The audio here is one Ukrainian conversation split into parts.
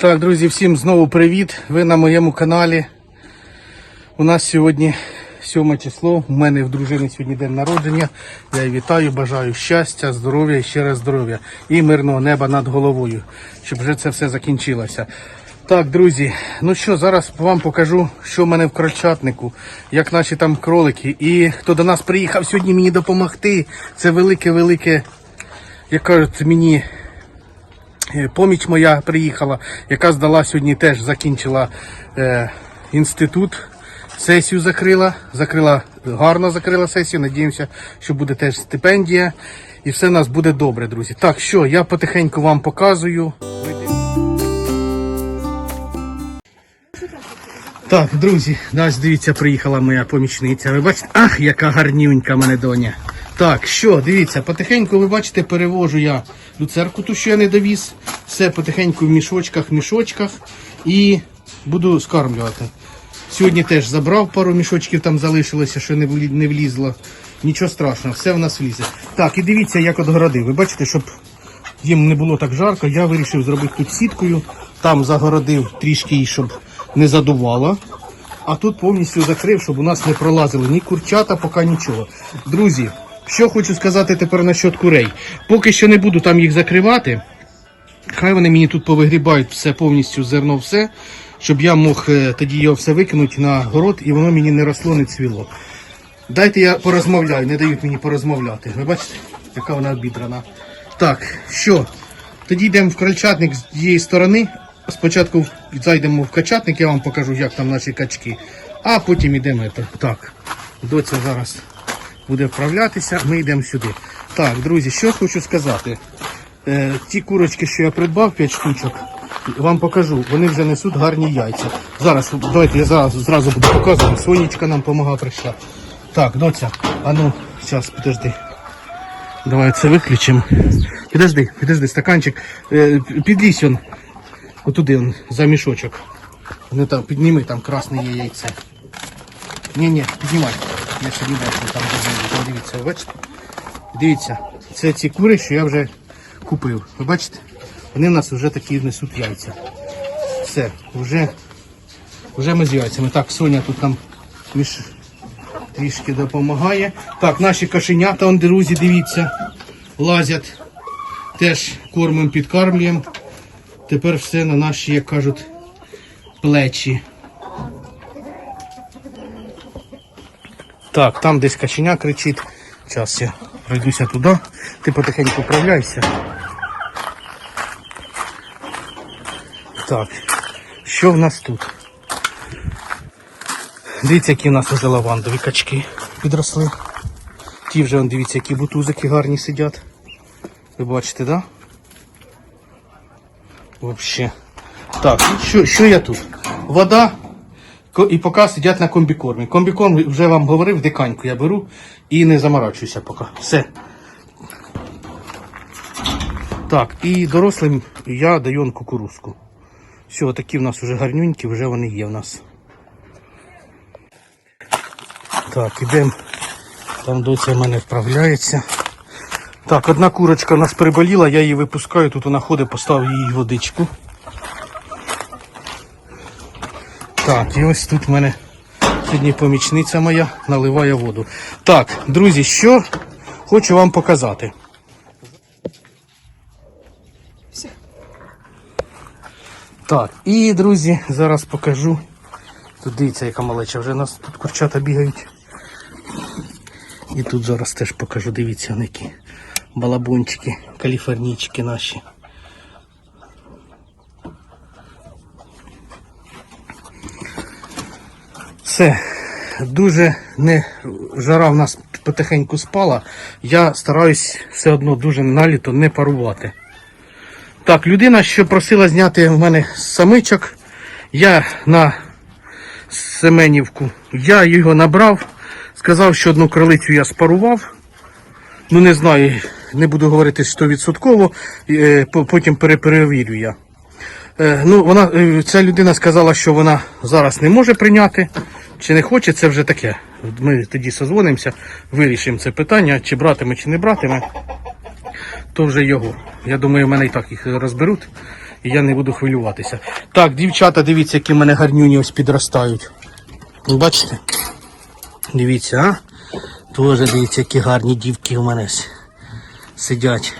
Так, друзі, всім знову привіт. Ви на моєму каналі. У нас сьогодні 7 число. У мене в дружини сьогодні день народження. Я її вітаю, бажаю щастя, здоров'я і ще раз здоров'я і мирного неба над головою, щоб вже це все закінчилося. Так, друзі, ну що, зараз вам покажу, що в мене в крольчатнику, як наші там кролики. І хто до нас приїхав сьогодні мені допомогти. Це велике-велике, як кажуть, мені Поміч моя приїхала, яка здала сьогодні теж закінчила е, інститут. Сесію закрила, закрила гарно закрила сесію. Надіємося, що буде теж стипендія. І все у нас буде добре, друзі. Так що я потихеньку вам показую. Так, друзі, ось дивіться, приїхала моя помічниця. Ви бачите, ах, яка гарнюнька мене доня. Так, що, дивіться, потихеньку, ви бачите, перевожу я люцерку, ту, що я не довіз. Все потихеньку в мішочках, мішочках і буду скармлювати. Сьогодні теж забрав пару мішочків, там залишилося, що не влі- не влізло. Нічого страшного, все в нас влізе. Так, і дивіться, як от городи. Ви бачите, щоб їм не було так жарко, я вирішив зробити тут сіткою. Там загородив трішки, щоб не задувало. А тут повністю закрив, щоб у нас не пролазили ні курчата, поки нічого. Друзі, що хочу сказати тепер насчет курей. Поки що не буду там їх закривати. Хай вони мені тут повигрібають все повністю зерно, все, щоб я мог е, тоді його все викинути на город і воно мені не росло, не цвіло. Дайте я порозмовляю, не дають мені порозмовляти. Ви бачите, яка вона обідрана. Так, що? Тоді йдемо в крольчатник з тієї сторони. Спочатку зайдемо в качатник, я вам покажу, як там наші качки. А потім йдемо. Так, доця зараз буде вправлятися, ми йдемо сюди. Так, друзі, що хочу сказати. Е, ті курочки, що я придбав, 5 штучок, вам покажу, вони вже несуть гарні яйця. Зараз, давайте я зараз зразу буду показувати. Сонечка нам допомагає прийшла. Так, доця, а ну, зараз, підожди. Давай це виключимо. Підожди, підожди, стаканчик. Е, підлізь он. Отуди он, за мішочок. Не там, підніми, там красне є яйце. Ні, ні, піднімай. Я ще де там дивіться, ви бачите? Дивіться, це ці кури, що я вже купив. Ви бачите? Вони в нас вже такі несуть яйця. Все, вже, вже ми з яйцями. Так, Соня тут нам між трішки допомагає. Так, наші кошенята, он, друзі, дивіться, лазять. Теж кормимо, підкармлюємо. Тепер все на наші, як кажуть, плечі. Так, там десь каченя кричить. Зараз я пройдуся туди. Ти потихеньку вправляйся. Так, що в нас тут? Дивіться, які в нас вже лавандові качки підросли. Ті вже, дивіться, які бутузики гарні сидять. Ви бачите, да? Вообще. Так, що, що я тут? Вода і поки сидять на комбікормі. Комбікорм вже вам говорив, диканьку я беру і не заморачуюся поки. Все. Так, і дорослим я даю кукурузку. Все, такі в нас вже гарнюнькі, вже вони є в нас. Так, ідемо. Там доця в мене вправляється. Так, одна курочка у нас приболіла, я її випускаю, тут вона ходить, поставив їй водичку. Так, і ось тут в мене сьогодні помічниця моя наливає воду. Так, друзі, що хочу вам показати. Все. Так, і друзі, зараз покажу. Тут дивіться, яка малеча, вже у нас тут курчата бігають. І тут зараз теж покажу, дивіться, які балабунчики, каліфорнійчики наші. Все. Дуже не жара в нас потихеньку спала. Я стараюсь все одно дуже наліто не парувати. Так, людина, що просила зняти в мене самичок, я на Семенівку, я його набрав, сказав, що одну кролицю я спарував. Ну не знаю, не буду говорити 100%, е, потім переперевірю я. Е, Ну, вона, е, ця людина сказала, що вона зараз не може прийняти, чи не хоче, це вже таке. Ми тоді созвонимося, вирішимо це питання, чи братиме, чи не братиме, то вже його. Я думаю, мене і так їх розберуть. і я не буду хвилюватися. Так, дівчата, дивіться, які в мене гарнюні ось підростають. Бачите? Дивіться, а? Тоже дивіться, які гарні дівки у мене сидять.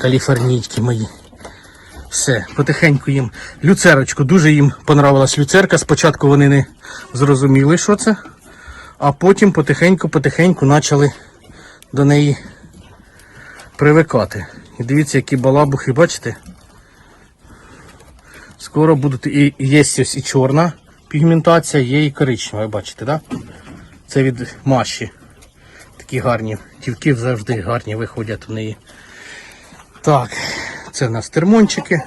Каліфорнійські мої. Все, потихеньку їм. Люцерочку. Дуже їм понравилась люцерка. Спочатку вони не зрозуміли, що це, а потім потихеньку-потихеньку почали до неї привикати. І дивіться, які балабухи, бачите? Скоро будуть і є ось і чорна пігментація, є і коричнева, бачите? Да? Це від маші. Такі гарні. Тівки завжди гарні виходять в неї. Так, це в нас термончики.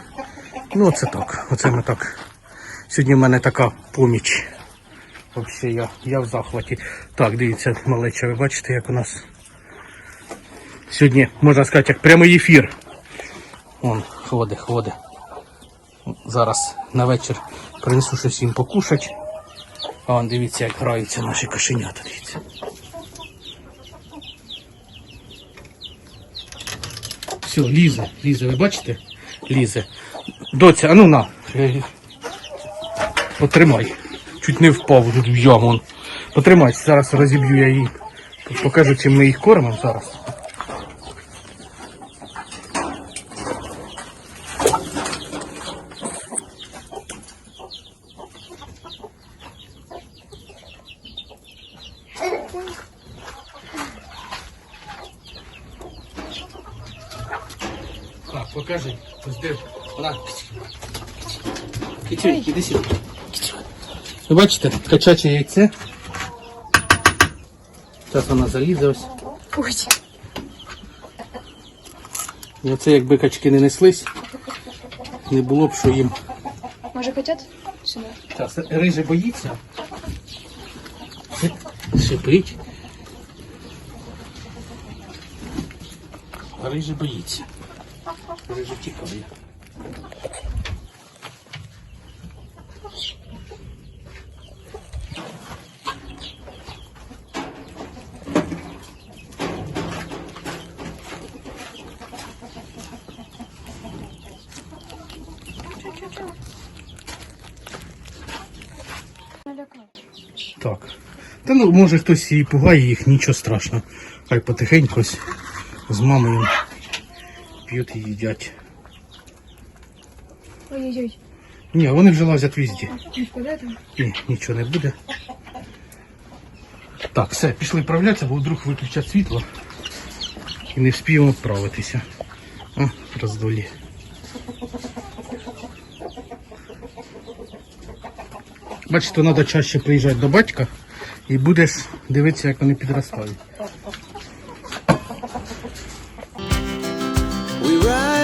Ну, це так. Оце ми так. Сьогодні в мене така поміч. Взагалі я, я в захваті. Так, дивіться, малеча, ви бачите, як у нас сьогодні, можна сказати, як прямий ефір. Вон, ходить, ходить. Зараз на вечір принесу щось їм покушать. А вон дивіться, як граються наші кошенята, дивіться. Все, лізе, лізе, ви бачите? Лізе. Доця, а ну на. Потримай. Чуть не впав тут в яму. Потримай, зараз розіб'ю я її. Покажу, чим ми їх кормимо зараз. Покажи. Ось де. На. Кичуй, іди сюди. Ви бачите, качаче яйце. Зараз вона залізе ось. Ой, І оце якби качки не неслись, не було б що їм. може котят? Сюди. Риже боїться. Шипить. А риже боїться. Риже тікає. Так. Та ну, може хтось і пугає їх, нічого страшного. Хай потихеньку з мамою п'ють і їдять. Ой-ой-ой. Ні, вони вже лазять візді. Ні, нічого не буде. Так, все, пішли вправлятися, бо вдруг виключать світло. І не вспіємо вправитися. А, роздолі. Бачите, треба чаще приїжджати до батька і будеш дивитися, як вони підростають.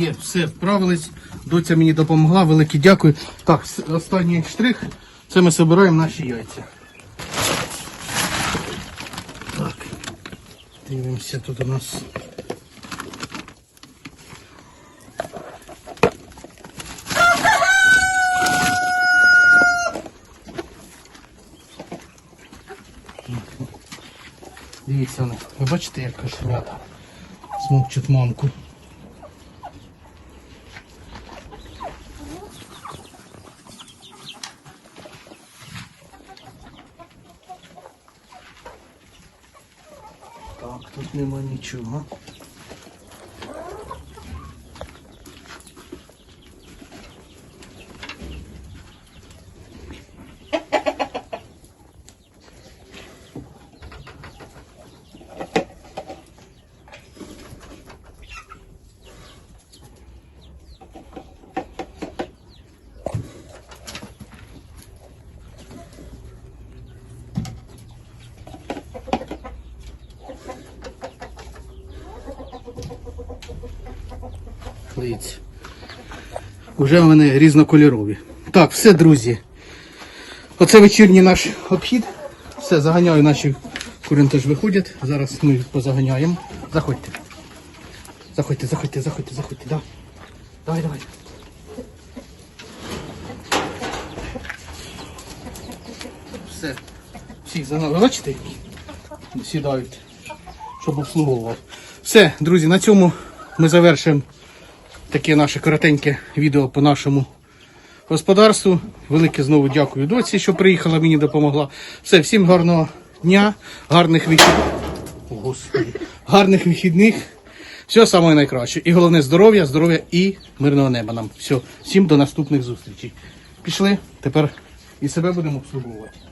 є, все, вправились. Доця мені допомогла, велике дякую. Так, останній штрих. Це ми збираємо наші яйця. Так. Дивимося, тут у нас. Дивіться, ви бачите, як кошенята смокчуть мамку. Так, тут нема нічого. Клеїться. Уже вони різнокольорові. Так, все, друзі. Оце вечірній наш обхід. Все, заганяю наші курин виходять. Зараз ми їх позаганяємо. Заходьте. Заходьте, заходьте, заходьте, заходьте. Да. Давай, давай. Все. Всіх загнали. Бачите? Сідають, щоб обслуговував. Все, друзі, на цьому ми завершимо таке наше коротеньке відео по нашому господарству. Велике знову дякую доці, що приїхала, мені допомогла. Все, всім гарного дня, гарних вихідних. Гарних вихідних. Все саме найкраще. І головне здоров'я, здоров'я і мирного неба нам. Все, всім до наступних зустрічей. Пішли, тепер і себе будемо обслуговувати.